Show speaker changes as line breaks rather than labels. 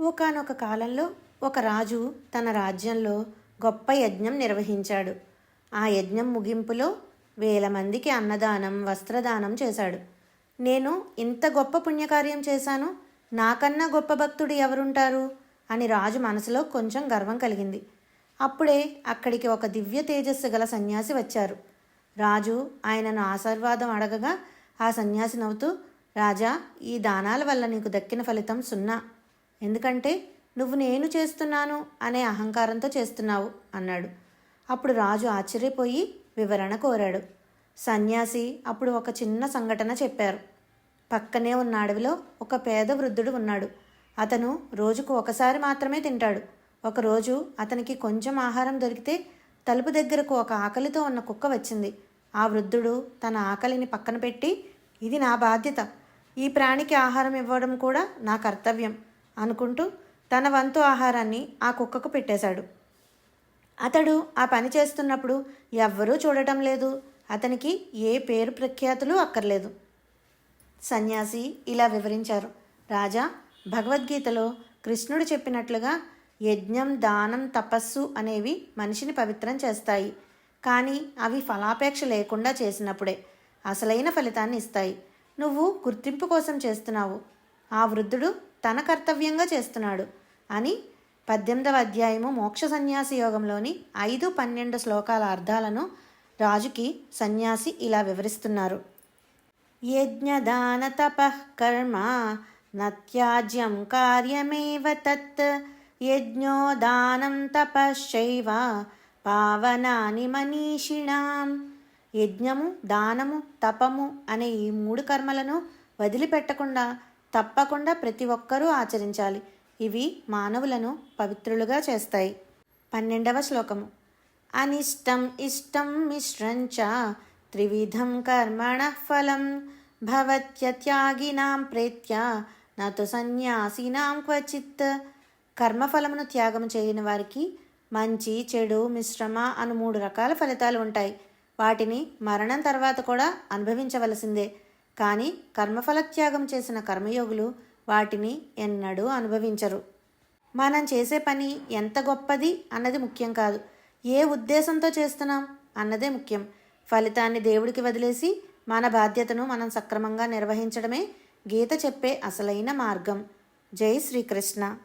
ఒకానొక కాలంలో ఒక రాజు తన రాజ్యంలో గొప్ప యజ్ఞం నిర్వహించాడు. ఆ యజ్ఞం ముగింపులో వేల మందికి అన్నదానం వస్త్రదానం చేశాడు. నేను ఇంత గొప్ప పుణ్యకార్యం చేశాను? నాకన్నా గొప్ప భక్తుడు ఎవరుంటారు? అని రాజు మనసులో కొంచెం గర్వం కలిగింది. అప్పుడే అక్కడికి ఒక దివ్య తేజస్సు గల సన్యాసి వచ్చారు. రాజు ఆయనను ఆశీర్వాదం అడగగా ఆ సన్యాసి నవ్వుతూ రాజా ఈ దానాల వల్ల నీకు దక్కిన ఫలితం సున్నా. ఎందుకంటే నువ్వు నేను చేస్తున్నాను అనే అహంకారంతో చేస్తున్నావు అన్నాడు. అప్పుడు రాజు ఆశ్చర్యపోయి వివరణ కోరాడు. సన్యాసి అప్పుడు ఒక చిన్న సంఘటన చెప్పారు. పక్కనే ఉన్న అడవిలో ఒక పేద వృద్ధుడు ఉన్నాడు. అతను రోజుకు ఒకసారి మాత్రమే తింటాడు. ఒకరోజు అతనికి కొంచెం ఆహారం దొరికితే తలుపు దగ్గరకు ఒక ఆకలితో ఉన్న కుక్క వచ్చింది. ఆ వృద్ధుడు తన ఆకలిని పక్కన పెట్టి ఇది నా బాధ్యత. ఈ ప్రాణికి ఆహారం ఇవ్వడం కూడా నా కర్తవ్యం. అనుకుంటూ తన వంతు ఆహారాన్ని ఆ కుక్కకు పెట్టేశాడు. అతడు ఆ పని చేస్తున్నప్పుడు ఎవ్వరూ చూడటం లేదు. అతనికి ఏ పేరు ప్రఖ్యాతులు అక్కర్లేదు. సన్యాసి ఇలా వివరించారు. రాజా భగవద్గీతలో కృష్ణుడు చెప్పినట్లుగా యజ్ఞం దానం తపస్సు అనేవి మనిషిని పవిత్రం చేస్తాయి. కానీ అవి ఫలాపేక్ష లేకుండా చేసినప్పుడే అసలైన ఫలితాన్ని ఇస్తాయి. నువ్వు గుర్తింపు కోసం చేస్తున్నావు. ఆ వృద్ధుడు తన కర్తవ్యంగా చేస్తున్నాడు అని పద్దెనిమిదవ అధ్యాయము మోక్ష సన్యాసి యోగంలోని ఐదు పన్నెండు శ్లోకాల అర్థాలను రాజుకి సన్యాసి ఇలా వివరిస్తున్నారు. యజ్ఞదాన తపః కర్మ నత్యాజ్యం కార్యమేవ తత్ యజ్ఞో దానం తపశ్చైవ పావనాని మనీషిణాం. యజ్ఞము దానము తపము అనే ఈ మూడు కర్మలను వదిలిపెట్టకుండా తప్పకుండా ప్రతి ఒక్కరూ ఆచరించాలి. ఇవి మానవులను పవిత్రులుగా చేస్తాయి. పన్నెండవ శ్లోకము. అనిష్టం ఇష్టం మిశ్రంచ త్రివిధం కర్మణ ఫలం భవత్యత్యాగినాం ప్రేత్య నతు సన్యాసినాం క్వచిత్. కర్మఫలమును త్యాగం చేయని వారికి మంచి చెడు మిశ్రమ అను మూడు రకాల ఫలితాలు ఉంటాయి. వాటిని మరణం తర్వాత కూడా అనుభవించవలసిందే. కానీ కర్మఫలత్యాగం చేసిన కర్మయోగులు వాటిని ఎన్నడూ అనుభవించరు. మనం చేసే పని ఎంత గొప్పది అన్నది ముఖ్యం కాదు. ఏ ఉద్దేశంతో చేస్తున్నాం అన్నదే ముఖ్యం. ఫలితాన్ని దేవుడికి వదిలేసి మన బాధ్యతను మనం సక్రమంగా నిర్వహించడమే గీత చెప్పే అసలైన మార్గం. జై శ్రీకృష్ణ.